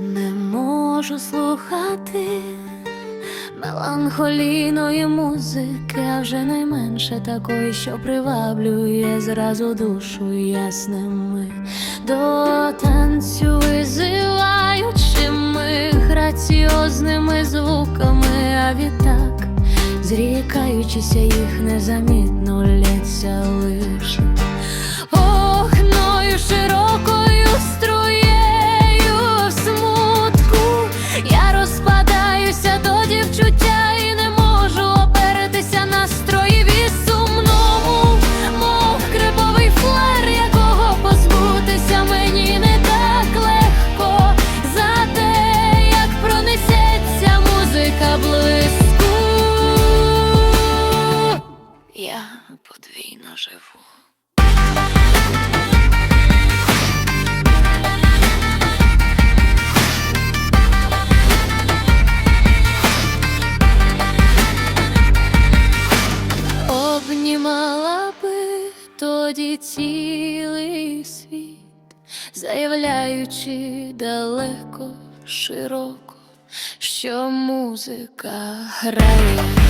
Не можу слухати меланхолійної музики, а вже найменше такої, що приваблює зразу душу ясними. До танцю визиваючими граціозними звуками, а відтак, зрікаючися їх незамітно лється лиш я подвійно живу. Обнімала би тоді цілий світ, заявляючи далеко, широко, що музика грає.